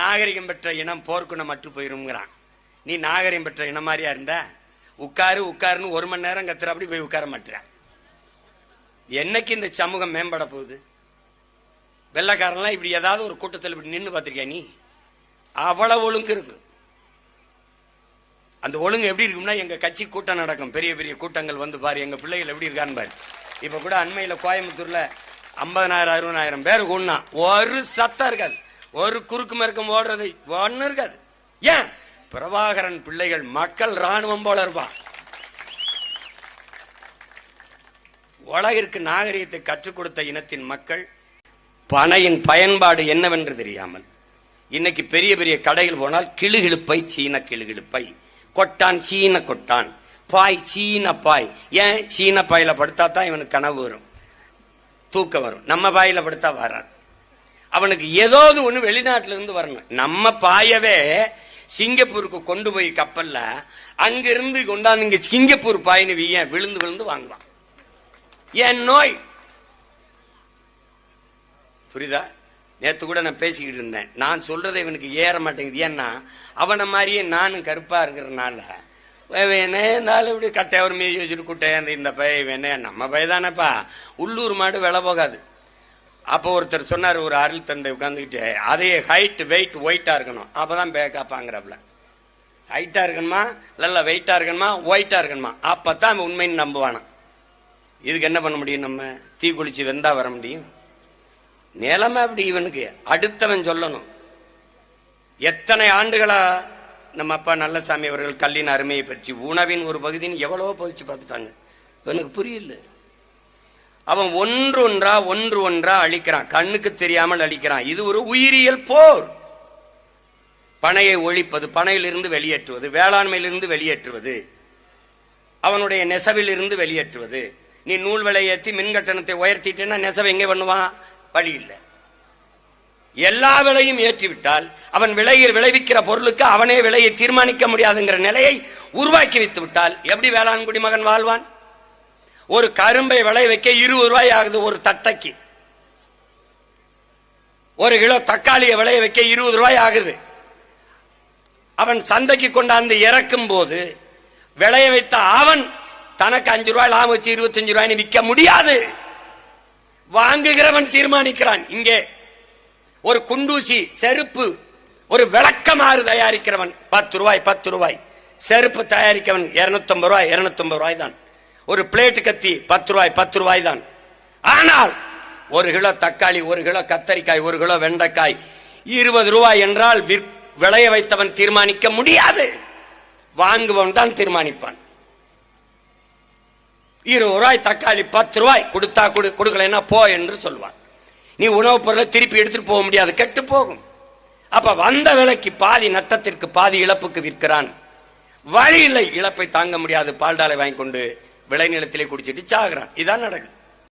நாகரிகம் பெற்ற இனம் போர்க்குணம் மற்று போயிருங்கிறான் நீ நாகரிகம் பெற்ற இனம் மாதிரியா இருந்த? உட்காரு உட்காருன்னு ஒரு மணி நேரம் கத்துற அப்படி போய் உட்கார மாட்டேற. என்னைக்கு இந்த சமூகம் மேம்பட போகுது? வெள்ளக்காரன்லாம் இப்படி ஏதாவது ஒரு கூட்டத்தில் இப்படி நின்று பார்த்துருக்கியா நீ? அவ்வளவு ஒழுங்கு இருக்கு. அந்த ஒழுங்கு எப்படி இருக்கும்னா எங்க கட்சி கூட்டம் நடக்கும். பெரிய பெரிய கூட்டங்கள் வந்து பாரு எங்க பிள்ளைகள் எப்படி இருக்கான்னு பாரு. இப்ப கூட அண்மையில கோயம்புத்தூர்ல ஐம்பதனாயிரம் அறுபதாயிரம் பேர் கூடனா ஒரு சத்தம் இருக்காது. ஒரு குறுக்கு மறுக்கம் ஓடுறது ஒன்னு இருக்காது. ஏன்? பிரபாகரன் பிள்ளைகள் மக்கள் ராணுவம் போல இருப்பான். உலகிற்கு நாகரிகத்தை கற்றுக் கொடுத்த இனத்தின் மக்கள் பனையின் பயன்பாடு என்னவென்று தெரியாமல் இன்னைக்கு பெரிய பெரிய கடைகள் போனால் கிளுகிழுப்பை சீன கிளுகிழுப்பை கொட்டான் சீன கொட்டான். பாய் சீன பாய். ஏன்? சீன பாயில படுத்தா தான் இவனுக்கு கனவு வரும். தூக்கம் வரும். நம்ம பாயில படுத்தா வராது. அவனுக்கு ஏதாவது ஒன்று வெளிநாட்டுல இருந்து வரணும். நம்ம பாயவே சிங்கப்பூருக்கு கொண்டு போய் கப்பல்ல அங்கிருந்து கொண்டாந்து இங்க சிங்கப்பூர் பாயின்னு வீய விழுந்து விழுந்து வாங்குவான். என் நோய்? புரியுதா? நேத்து கூட நான் பேசிக்கிட்டு இருந்தேன். நான் சொல்றதை இவனுக்கு ஏற மாட்டேங்குது. ஏன்னா அவனை மாதிரியே நானும் கருப்பா இருக்கிறனால வேணே இருந்தாலும் இப்படி கட்டை ஒரு மீதி வச்சுட்டு குட்டை அந்த இந்த பய வேணே நம்ம பயதானப்பா உள்ளூர் மாடு விலை போகாது. அப்போ ஒருத்தர் சொன்னார் ஒரு அருள் தந்தை உட்காந்துக்கிட்டு அதே ஹைட் வெயிட் ஒயிட்டா இருக்கணும். அப்பதான் பேக்காப்பாங்கிறப்பல ஹைட்டா இருக்கணுமா? நல்ல வெயிட்டா இருக்கணுமா? ஒயிட்டா இருக்கணுமா? அப்பதான் அவன் உண்மைன்னு நம்புவானா இதுக்கு என்ன பண்ண முடியும் நம்ம? தீ குளிச்சு வெந்தா வர முடியும். நிலமை அப்படி இவனுக்கு. அடுத்தவன் சொல்லணும். எத்தனை ஆண்டுகளா நம்ம அப்பா நல்லசாமி அவர்கள் கல்லின் அருமையை பற்றி உணவின் ஒரு பகுதின்னு எவ்வளவோ பதிச்சு பார்த்துட்டாங்க. இவனுக்கு புரியல. அவன் ஒன்று ஒன்றா ஒன்று ஒன்றா அழிக்கிறான். கண்ணுக்கு தெரியாமல் அழிக்கிறான். இது ஒரு உயிரியல் போர். பனையை ஒழிப்பது பனையிலிருந்து வெளியேற்றுவது வேளாண்மையிலிருந்து வெளியேற்றுவது அவனுடைய நெசவிலிருந்து வெளியேற்றுவது. நீ நூல் விலை ஏற்றி மின் கட்டணத்தை உயர்த்திட்டேன்னா நெசவை எங்கே பண்ணுவான்? வழி இல்லை. எல்லா விலையும் ஏற்றிவிட்டால் அவன் விலையில் விளைவிக்கிற பொருளுக்கு அவனே விலையை தீர்மானிக்க முடியாதுங்கிற நிலையை உருவாக்கி வைத்து விட்டால் எப்படி வேளாண் குடிமகன் வாழ்வான்? ஒரு கரும்பை விளை வைக்க இருபது ரூபாய் ஆகுது ஒரு தட்டைக்கு. ஒரு கிலோ தக்காளியை விளைய வைக்க இருபது ரூபாய் ஆகுது. அவன் சந்தைக்கு கொண்டாந்து இறக்கும் போது விளைய வைத்த அவன் தனக்கு அஞ்சு ரூபாய் லாபம் வச்சு இருபத்தஞ்சு ரூபாய் விற்க முடியாது. வாங்குகிறவன் தீர்மானிக்கிறான். இங்கே ஒரு குண்டூசி செருப்பு ஒரு விளக்கமாறு தயாரிக்கிறவன். பத்து ரூபாய் பத்து ரூபாய். செருப்பு தயாரிக்கிறவன். இருநூத்தி ரூபாய் இருநூத்தி ரூபாய் தான் ஒரு பிளேட்டு கத்தி பத்து ரூபாய் பத்து ரூபாய் தான். ஆனால் ஒரு கிலோ தக்காளி ஒரு கிலோ கத்தரிக்காய் ஒரு கிலோ வெண்டைக்காய் இருபது ரூபாய் என்றால் விற்- விளைய வைத்தவன் தீர்மானிக்க முடியாது. வாங்குபவன் தான் தீர்மானிப்பான். இருபது ரூபாய் தக்காளி பத்து ரூபாய் கொடுத்தா கொடு கொடுக்கலைன்னா போ என்று சொல்வான். நீ உணவுப் பொருளை திருப்பி எடுத்துட்டு போக முடியாது கெட்டு போகும். அப்ப வந்த விலைக்கு பாதி நட்டத்திற்கு பாதி இழப்புக்கு விற்கிறான். வழி இல்லை இழப்பை தாங்க முடியாது பால்டாலை வாங்கி கொண்டு விளைநிலத்திலே குடிச்சிட்டு சாகுறான். இதான் நடக்குது.